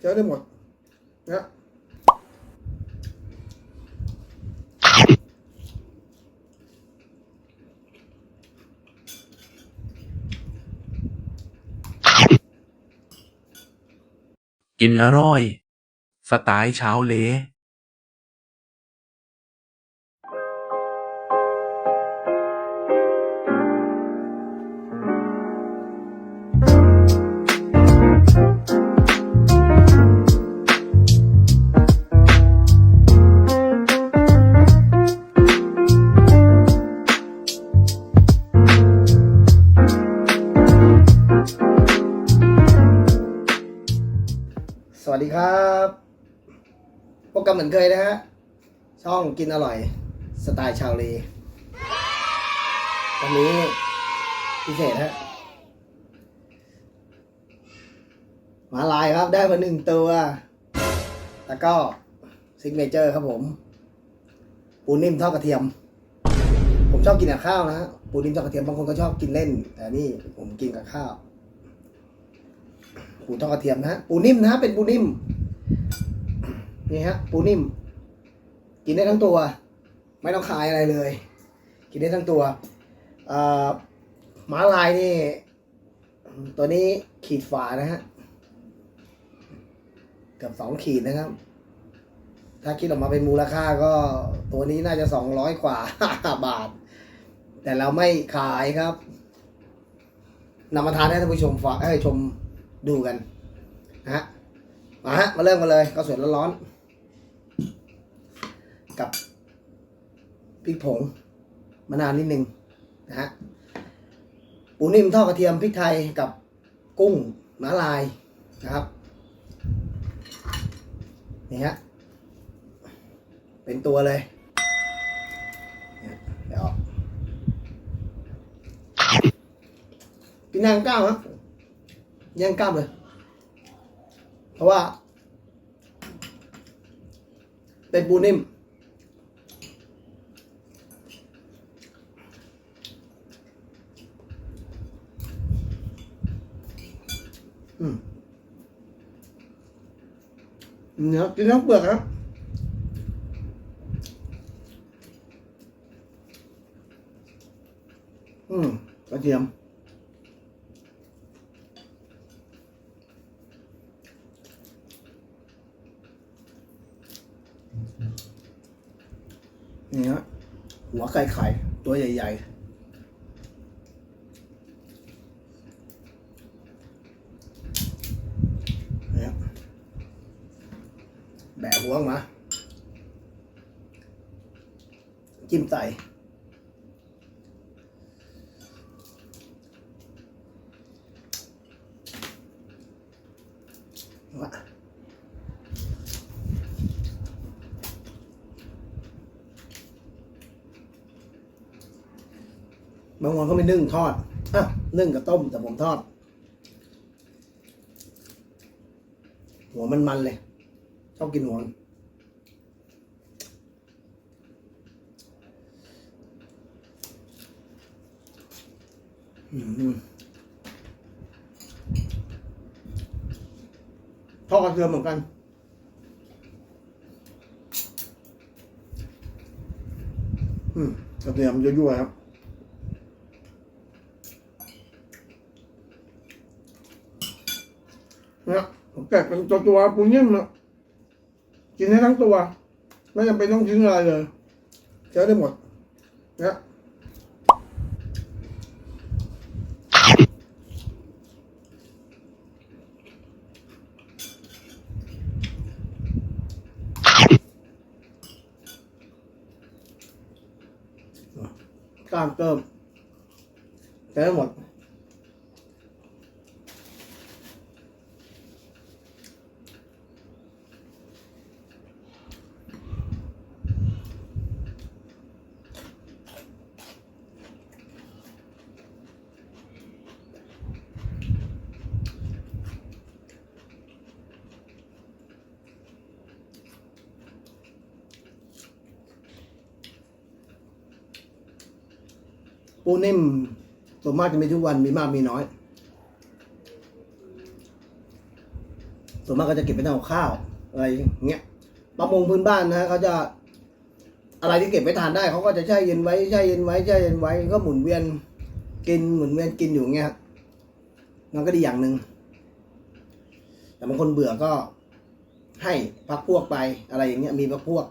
เจอได้หมดนะกินอร่อย สไตล์เช้าเละ วัสดีครับพบกันเหมือนเคยนะฮะ ช่องกินอร่อย สไตล์ชาวเลวันนี้พิเศษฮะมาลายครับได้มาหนึ่งตัว แล้วก็ซิกเนเจอร์ครับผม ปูนิ่มทอดกระเทียม ผมชอบกินกับข้าวนะฮะปูนิ่มทอดกระเทียมบางคนก็ชอบกินเล่น แต่นี่ผมกินกับข้าว ปูทอดกระเทียมนะฮะปูนิ่มนะฮะเป็นปูนิ่มนี่ฮะ ปูนิ่ม กินได้ทั้งตัว ไม่ต้องขายอะไรเลย กินได้ทั้งตัวหมาลายนี่ ตัวนี้ขีดฝานะฮะเกับสองขีดนะครับ ถ้าคิดออกมาเป็นมูลค่าก็ตัวนี้น่าจะสองร้อยกว่าบาท แต่เราไม่ขายครับนำมาทานให้ท่านผู้ชมฝากให้ชม ดูกันนะฮะมาฮะมาเริ่มกันเลยข้าวสวยร้อนๆกับพริกผงมะนาวนิดนึงนะฮะปูนิ่มทอดกระเทียมพริกไทยกับกุ้งหมาลายนะครับนี่ฮะเป็นตัวเลยเนี่ยเดี๋ยวกกินนางก้าวครับ แย่งกล้ามเลย เพราะว่า เป็นปูนิ่ม อืมเนื้อกินทั้งเปลือกครับอืมกระเทียม นี่ฮะหัวไก่ไข่ตัวใหญ่ๆนี่แบะหัวมา จิ้มใส่วะ บางวันก็ไม่นึ่งทอดอะนึ่งกับต้มแต่ผมทอด หัวมันมันเลย ชอบกินหัวทอดกระเทียมเหมือนกันกระเทียมยั่วๆครับ นะผม แกะเป็นตัวตัวปูนิ่มนะกินให้ทั้งตัว ไม่จำเป็นต้องทิ้งอะไรเลยใช้ได้หมดนะกลามเติมใช้ได้หมด ปูนิ่มส่วนมากจะมีทุกวันมีมากมีน้อย ส่วนมากก็จะเก็บไปทำข้าวอะไรเงี้ยประมงพื้นบ้านนะเขาจะอะไรที่เก็บไว้ทานได้เขาก็จะแช่เย็นไว้แช่เย็นไว้แช่เย็นไว้ก็หมุนเวียนกินหมุนเวียนกินอยู่เงี้ยมันก็ดีอย่างหนึ่งแต่บางคนเบื่อก็ให้พักพวกไปอะไรอย่างเงี้ยมีพักพวก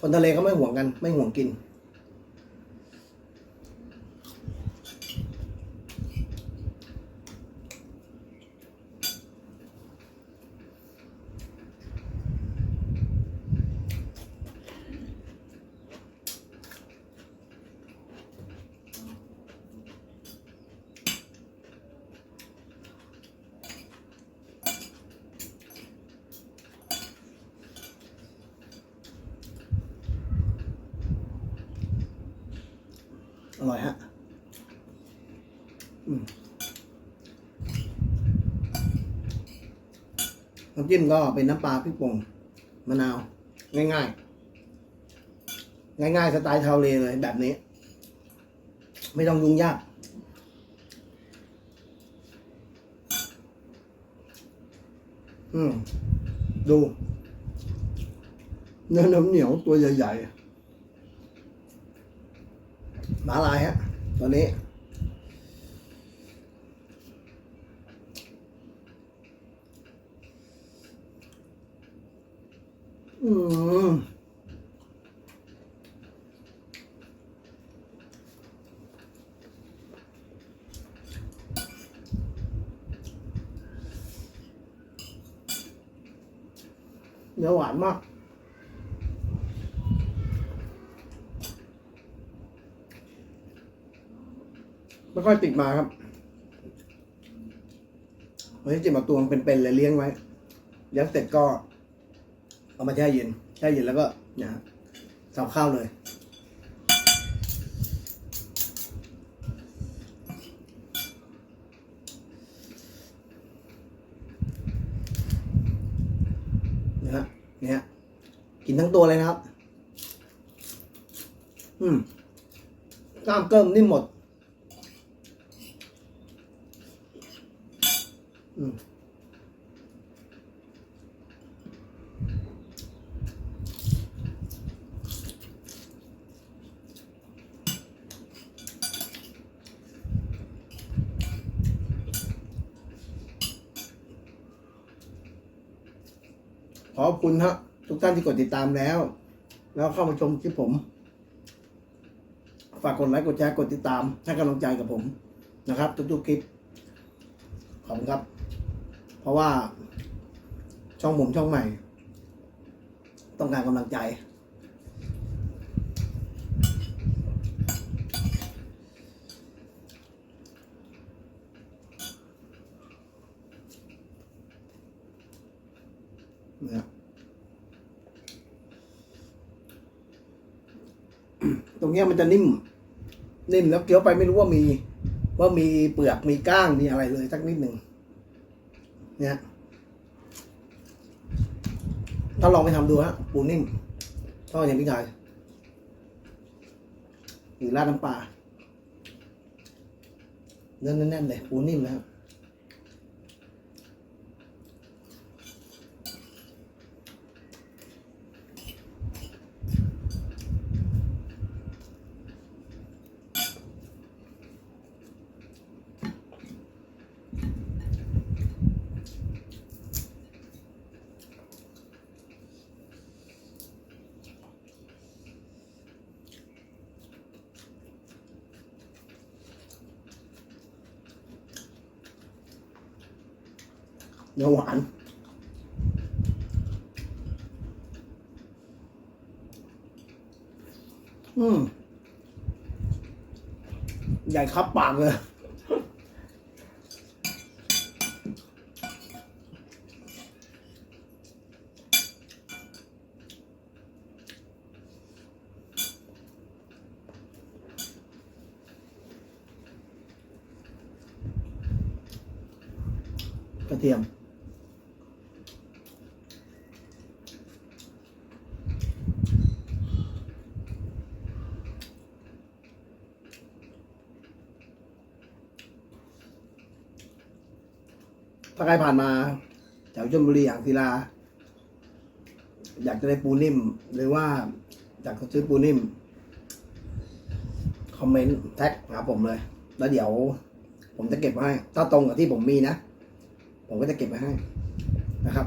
คนทะเลเขาไม่ห่วงกัน ไม่ห่วงกิน อร่อยฮะน้ำจิ้มก็เป็นน้ำปลาพริกป่งมะนาว ง่ายๆ ง่ายๆ สไตล์ชาวเลเลยแบบนี้ ไม่ต้องยุ่งยากอืม ดู เนื้อน้ำเหนียวตัวใหญ่ๆ หมาลายฮะตัวนี้อืมเนื้อหวานมาก ไม่ค่อยติดมาครับวันนี้จิมาตัวมันเป็นๆเลยเลี้ยงไว้เลี้ยงเสร็จก็ เอามาแช่เย็นแช่เย็นแล้วก็เนี่ยฮะสับข้าวเลยนี่ยฮะเนี่ยกินทั้งตัวเลยนะครับ อืมกล้ามเกิมนิ่มหมด ขอบคุณฮะทุกท่านที่กดติดตามแล้ว แล้วเข้ามาชมคลิปผม ฝากกดไลค์กดแชร์กดติดตามให้กำลังใจกับผมนะครับ ทุกๆคลิปขอบคุณครับ เพราะว่าช่องผมช่องใหม่ ต้องการกำลังใจ ตรงเนี้ยมันจะนิ่ม นิ่มแล้วเคี้ยวไปไม่รู้ว่ามี ว่ามีเปลือกมีก้างมีอะไรเลยสักนิดหนึ่งเนี่ยถ้าลองไปทำดูฮะปูนิ่มต้องอย่างพี่ชายหรือราดน้ำปลาเนื้อแน่นๆเลยปูนิ่มนะครับ เนื้อหวาน อืม ใหญ่ครับปากเลย กระเทียม ใครผ่านมา แถวชลบุรีอ่างศิลา อยากจะได้ปูนิ่ม หรือว่าอยากจะซื้อปูนิ่ม คอมเมนต์แท็กหาผมเลย แล้วเดี๋ยว ผมจะเก็บไว้ให้ ถ้าตรงกับที่ผมมีนะ ผมก็จะเก็บไว้ให้นะครับ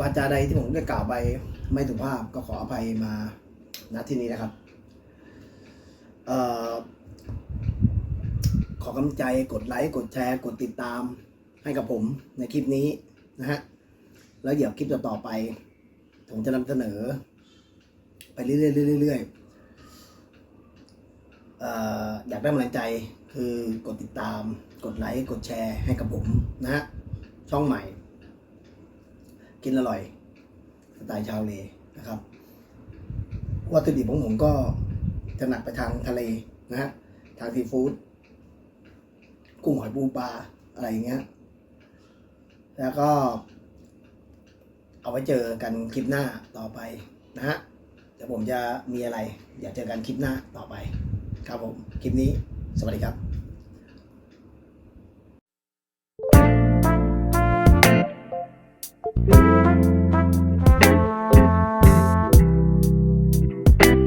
วาจาใดที่ผมได้กล่าวไป ไม่สุภาพก็ขออภัยมาณที่นี้นะครับเอ่อขอกำลังใจกดไลค์กดแชร์ กดติดตาม ให้กับผมในคลิปนี้นะฮะแล้วเดี๋ยวคลิปต่อๆไป ผมจะนำเสนอ ไปเรื่อยๆเรื่อยๆเอ่ออยากได้กำลังใจคือกดติดตาม กดไลค์ กดแชร์ให้กับผมนะฮะช่องใหม่ กินอร่อยสไตล์ชาวเลนะครับ วัตถุดิบของผมก็จะหนักไปทางทะเลนะฮะทางซีฟู้ดกุ้งหอยปูปลาอะไรอย่างเงี้ย แล้วก็ เอาไว้เจอกันคลิปหน้าต่อไปนะฮะเดี๋ยวผมจะมีอะไร อยากเจอกันคลิปหน้าต่อไป ครับผม คลิปนี้ สวัสดีครับ